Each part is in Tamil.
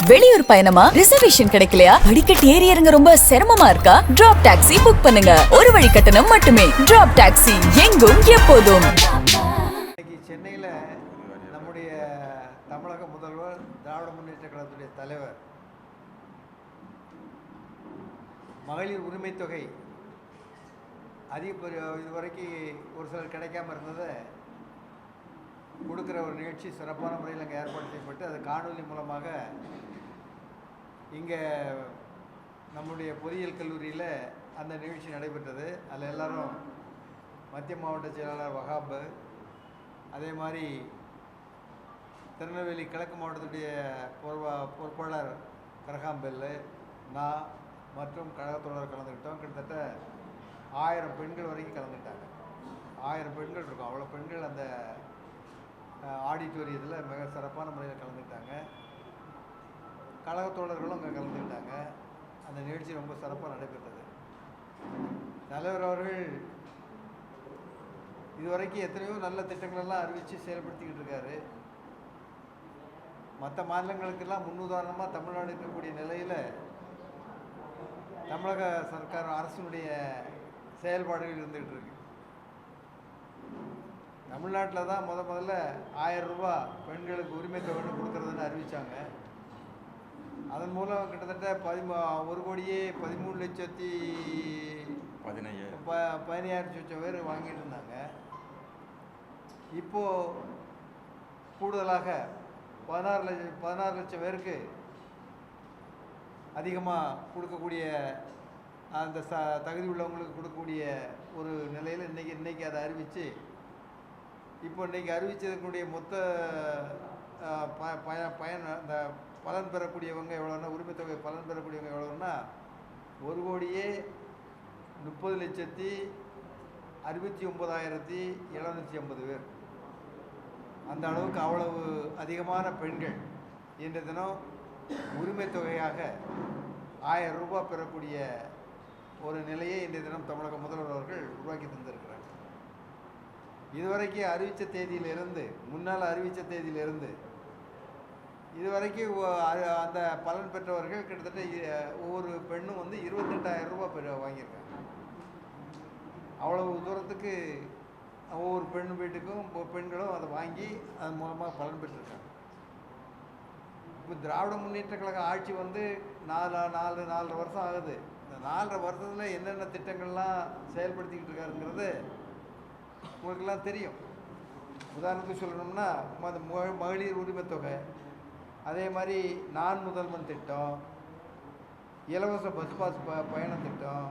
வெளியூர் பயணமா? ரிசர்வேஷன் கிடைக்கலையா? படிக்கட் ஏறி இறங்க ரொம்ப சிரமமா இருக்கா? டிராப் டாக்ஸி புக் பண்ணுங்க. ஒரு வழி கட்டணம் மட்டுமே. டிராப் டாக்ஸி எங்கும் எப்போதும். இன்னைக்கு சென்னையில் நம்முடைய தமிழக முதல்வர் திராவிட முன்னேற்ற கழகத்துடைய தலைவர் மகளிர் உரிமை தொகை அதிக இதுவரைக்கும் ஒரு சிலர் கிடைக்காம இருந்ததை கொடுக்குற ஒரு நிகழ்ச்சி சிறப்பான முறையில் அங்கே ஏற்பாடு செய்யப்பட்டு அது காணொலி மூலமாக இங்கே நம்முடைய பொறியியல் கல்லூரியில் அந்த நிகழ்ச்சி நடைபெற்றது. அதில் எல்லாரும் மத்திய மாவட்ட செயலாளர் வகாபு அதே மாதிரி திருநெல்வேலி கிழக்கு மாவட்டத்துடைய பொறுப்பா பொறுப்பாளர் கரகாம்பெல்லு நான் மற்றும் கழகத்தோழர் கலந்துக்கிட்டோம் கிட்டத்தட்ட ஆயிரம் பெண்கள் வரைக்கும் கலந்துக்கிட்டாங்க. ஆயிரம் பெண்கள் இருக்கும். அவ்வளோ பெண்கள் அந்த ஆடிட்டோரியத்தில் மிக சிறப்பான முறையில் கலந்துக்கிட்டாங்க. கழகத்தோழர்களும் அங்கே கலந்துக்கிட்டாங்க. அந்த நிகழ்ச்சி ரொம்ப சிறப்பாக நடைபெற்றது. தலைவர் அவர்கள் இதுவரைக்கும் எத்தனையோ நல்ல திட்டங்களெல்லாம் அறிவித்து செயல்படுத்திக்கிட்டு இருக்காரு. மற்ற மாநிலங்களுக்கெல்லாம் முன்னுதாரணமாக தமிழ்நாடு இருக்கக்கூடிய நிலையில் தமிழக சர்க்கார் அரசினுடைய செயல்பாடுகள் இருந்துகிட்டு இருக்கு. தமிழ்நாட்டில் தான் முத முதல்ல ஆயிரம் ரூபாய் பெண்களுக்கு உரிமை தொகை கொடுக்கறதுன்னு அறிவித்தாங்க அதன் மூலம் கிட்டத்தட்ட பதிமூ ஒரு கோடியே பதிமூணு லட்சத்தி பதினையாயிரம் ப பதினையாயிரம் லட்சம் பேர் வாங்கிட்டு இருந்தாங்க. இப்போது கூடுதலாக பதினாறு லட்சம் பதினாறு லட்சம் பேருக்கு அதிகமாக கொடுக்கக்கூடிய அந்த ச தகுதி உள்ளவங்களுக்கு கொடுக்கக்கூடிய ஒரு நிலையில் இன்றைக்கி இன்றைக்கி அதை அறிவித்து இப்போ இன்றைக்கி அறிவிச்சதுக்குடைய மொத்த ப பய பயன் அந்த பலன் பெறக்கூடியவங்க எவ்வளோன்னா உரிமை தொகை பலன் பெறக்கூடியவங்க எவ்வளோன்னா ஒரு கோடியே முப்பது லட்சத்தி அறுபத்தி ஒம்பதாயிரத்தி எழுநூற்றி ஐம்பது பேர். அந்த அளவுக்கு அவ்வளவு அதிகமான பெண்கள் இன்றைய தினம் உரிமை தொகையாக ஆயிரம் ரூபாய் பெறக்கூடிய ஒரு நிலையை இன்றைய தினம் தமிழக முதல்வர் அவர்கள் உருவாக்கி தந்திருக்கிறார். இதுவரைக்கும் அறிவித்த தேதியிலிருந்து முன்னால் அறிவித்த தேதியிலிருந்து இதுவரைக்கும் அந்த பலன் பெற்றவர்கள் கிட்டத்தட்ட இ- ஒவ்வொரு பெண்ணும் வந்து இருபத்தெட்டாயிரம் ரூபாய் பெ வாங்கியிருக்காங்க. அவ்வளவு தூரத்துக்கு ஒவ்வொரு பெண் வீட்டுக்கும் பெண்களும் அதை வாங்கி அதன் மூலமாக பலன் பெற்றிருக்காங்க. இப்போ திராவிட முன்னேற்ற கழக ஆட்சி வந்து நாலு நாலு நாலரை வருஷம் ஆகுது. இந்த நாலரை வருஷத்தில் என்னென்ன திட்டங்கள்லாம் செயல்படுத்திக்கிட்டு இருக்காருங்கிறது உங்களுக்கெல்லாம் தெரியும். உதாரணத்துக்கு சொல்லணும்னா ம- மகளிர் உரிமை தொகை அதே மாதிரி நான் முதல்வன் திட்டம் இலவச பஸ் பாஸ் ப பயண திட்டம்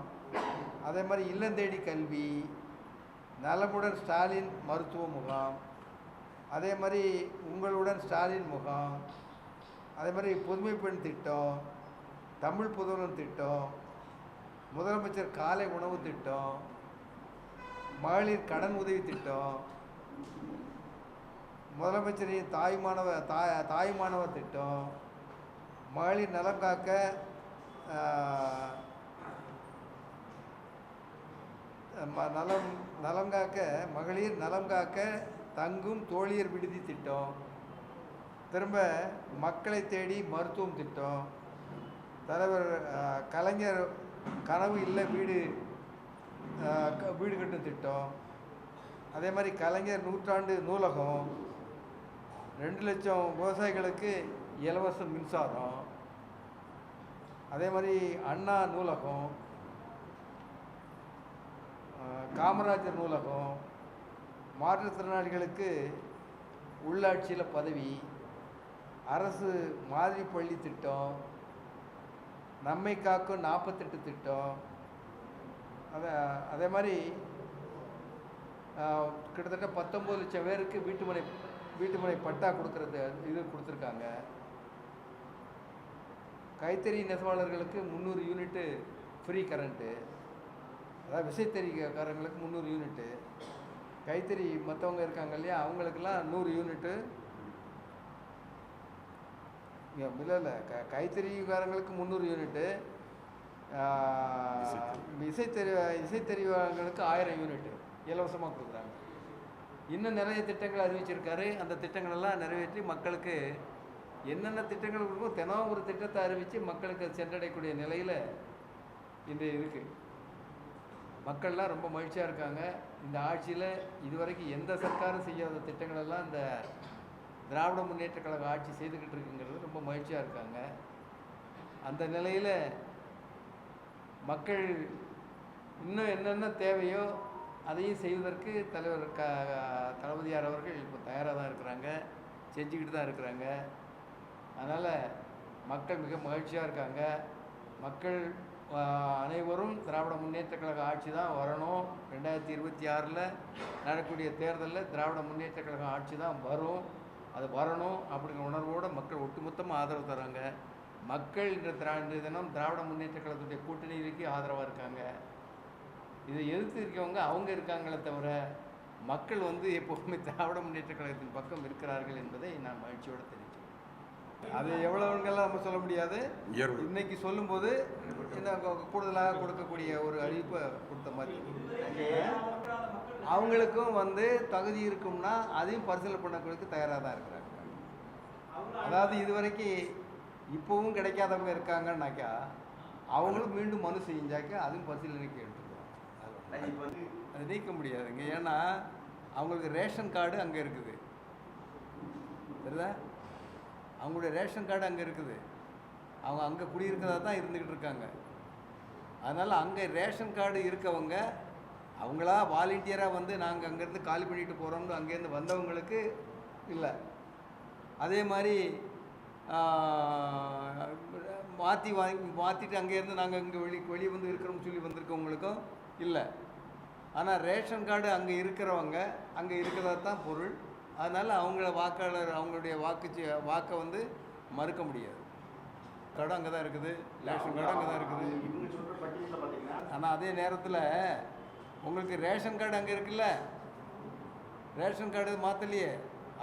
அதே மாதிரி இல்லந்தேடி கல்வி நலமுடன் ஸ்டாலின் மருத்துவ முகாம் அதே மாதிரி உங்களுடன் ஸ்டாலின் முகாம் அதே மாதிரி புதுமை பெண் திட்டம் தமிழ் புதல்வன் திட்டம் முதலமைச்சர் காலை உணவு திட்டம் மகளிர் கடன் உதவி திட்டம். முதலமைச்சரின் தாய் மாணவ தாய் தாய் மாணவர் திட்டம். மகளிர் நலம் காக்க ம- நலம் நலம் காக்க மகளிர் நலம் காக்க தங்கும் தோழியர் விடுதி திட்டம். திரும்ப மக்களை தேடி மருத்துவம் திட்டம். தலைவர் கலைஞர் கனவு இல்லை வீடு வீடு கட்டும் திட்டம். அதே மாதிரி கலைஞர் நூற்றாண்டு நூலகம். ரெண்டு லட்சம் விவசாயிகளுக்கு இலவச மின்சாரம். அதே மாதிரி அண்ணா நூலகம். காமராஜர் நூலகம். மாற்றுத்திறனாளிகளுக்கு உள்ளாட்சியில் பதவி. அரசு மாதிரி பள்ளி திட்டம். நம்மை காக்கும் நாற்பத்தெட்டு திட்டம். அத அதே மாதிரி கிட்டத்தட்ட பத்தொம்பது லட்சம் பேருக்கு வீட்டுமனை வீட்டுமனை பட்டா கொடுக்கறது இது கொடுத்துருக்காங்க. கைத்தறி நெசவாளர்களுக்கு முந்நூறு யூனிட்டு ஃப்ரீ கரண்ட்டு. அதாவது விசைத்தறிக்காரங்களுக்கு முந்நூறு யூனிட்டு. கைத்தறி மற்றவங்க இருக்காங்க இல்லையா அவங்களுக்கெல்லாம் நூறு யூனிட்டு. இல்லை இல்லை க கைத்தறிக்காரங்களுக்கு முந்நூறு யூனிட்டு. இசைத்தறி இசைத்தறிவாளர்களுக்கு ஆயிரம் யூனிட் இலவசமாக கொடுக்குறாங்க. இன்னும் நிறைய திட்டங்கள் அறிவிச்சிருக்காரு. அந்த திட்டங்கள் எல்லாம் நிறைவேற்றி மக்களுக்கு என்னென்ன திட்டங்கள் இருக்கோ தினம் ஒரு திட்டத்தை அறிவித்து மக்களுக்கு சென்றடையக்கூடிய நிலையில் இன்று இருக்குது மக்கள்லாம் ரொம்ப மகிழ்ச்சியாக இருக்காங்க. இந்த ஆட்சியில் இதுவரைக்கும் எந்த சர்க்காரும் செய்யாத திட்டங்களெல்லாம் இந்த திராவிட முன்னேற்ற கழக ஆட்சி செய்துக்கிட்டு இருக்குங்கிறது ரொம்ப மகிழ்ச்சியாக இருக்காங்க. அந்த நிலையில் மக்கள் இன்னும் என்னென்ன தேவையோ அதையும் செய்வதற்கு தலைவர் க தளபதியார் அவர்கள் இப்போ தயாராக தான் இருக்கிறாங்க செஞ்சுக்கிட்டு தான் இருக்கிறாங்க. அதனால் மக்கள் மிக மகிழ்ச்சியாக இருக்காங்க. மக்கள் அனைவரும் திராவிட முன்னேற்ற கழக ஆட்சி தான் வரணும். ரெண்டாயிரத்தி இருபத்தி ஆறில் நடக்கக்கூடிய தேர்தலில் திராவிட முன்னேற்ற கழக ஆட்சி தான் வரும். அது வரணும் அப்படிங்கிற உணர்வோடு மக்கள் ஒட்டுமொத்தமாக ஆதரவு தராங்க மக்கள் இன்று திரா இன்றைய தினம் திராவிட முன்னேற்ற கழகத்துடைய கூட்டணிக்கு ஆதரவாக இருக்காங்க. இதை எதிர்த்து இருக்கவங்க அவங்க இருக்காங்களே தவிர மக்கள் வந்து எப்போவுமே திராவிட முன்னேற்ற கழகத்தின் பக்கம் இருக்கிறார்கள் என்பதை நான் மகிழ்ச்சியோடு தெரிவிக்கிறேன். அது எவ்வளவுங்கெல்லாம் நம்ம சொல்ல முடியாது. இன்னைக்கு சொல்லும்போது கொ- கூடுதலாக கொடுக்கக்கூடிய ஒரு அறிவிப்பை கொடுத்த மாதிரி அவங்களுக்கும் வந்து தகுதி இருக்கும்னா அதையும் பரிசீலனை பண்ணக்கூடிய தயாராக தான் இருக்கிறாங்க. அதாவது இதுவரைக்கும் இப்போவும் கிடைக்காதவங்க இருக்காங்கன்னாக்கா அவங்களும் மீண்டும் மனு செஞ்சாக்கா அதுவும் பரிசீலனைக்கு எடுத்துக்குவாங்க. அது நீக்க முடியாதுங்க. ஏன்னா அவங்களுக்கு ரேஷன் கார்டு அங்கே இருக்குது. தெரியுதா? அவங்களுடைய ரேஷன் கார்டு அங்கே இருக்குது. அவங்க அங்கே குடியிருக்கிறதா தான் இருந்துக்கிட்டு இருக்காங்க. அதனால் அங்கே ரேஷன் கார்டு இருக்கவங்க அவங்களா வாலண்டியராக வந்து நாங்கள் அங்கேருந்து காலி பண்ணிட்டு போகிறோம்னு அங்கேருந்து வந்தவங்களுக்கு இல்லை. அதே மாதிரி மாற்றி வாங்கி மாற்றிட்டு அங்கேருந்து நாங்கள் இங்கே வெளி வெளியே வந்து இருக்கிறோம்னு சொல்லி வந்திருக்கவங்களுக்கும் இல்லை. ஆனால் ரேஷன் கார்டு அங்கே இருக்கிறவங்க அங்கே இருக்கிறதா தான் பொருள். அதனால் அவங்கள வாக்காளர் அவங்களுடைய வாக்கு வாக்கை வந்து மறுக்க முடியாது. கார்டு அங்கே தான் இருக்குது. ரேஷன் கார்டு அங்கே தான் இருக்குது. ஆனால் அதே நேரத்தில் உங்களுக்கு ரேஷன் கார்டு அங்கே இருக்குல்ல? ரேஷன் கார்டு மாற்றலையே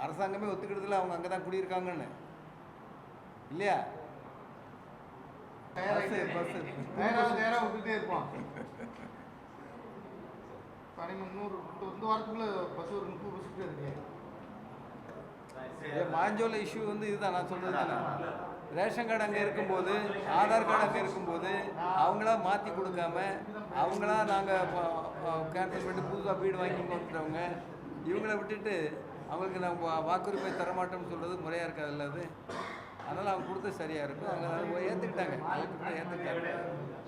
அரசாங்கமே ஒத்துக்கிடுதில்ல அவங்க அங்கே தான் குடியிருக்காங்கன்னு. இல்லையா? விட்டுட்டே இருப்பான் பனிம நூறு இந்த வாரத்துக்குள்ள பஸ் ஒரு முப்பது பஸ் கிட்ட இருக்கு. ஏ, மாஞ்சோல இஷ்யூ வந்து இதுதான் நான் சொல்கிறது தானே. ரேஷன் கார்டு அங்கே இருக்கும்போது ஆதார் கார்டு அங்கே இருக்கும்போது அவங்களா மாற்றி கொடுக்காம அவங்களா நாங்கள் கேன்சல் பண்ணிட்டு புதுசாக வீடு வாங்கி வந்துட்டவங்க இவங்கள விட்டுட்டு அவங்களுக்கு நாங்கள் வாக்குரிமை தரமாட்டோம்னு சொல்கிறது முறையாக இருக்காதுல்ல அது? அதனால் அவங்க கொடுத்தது சரியாக இருக்கும். அவங்க அதை ஏற்றுக்கிட்டாங்க ஏற்றுக்கிட்டாங்க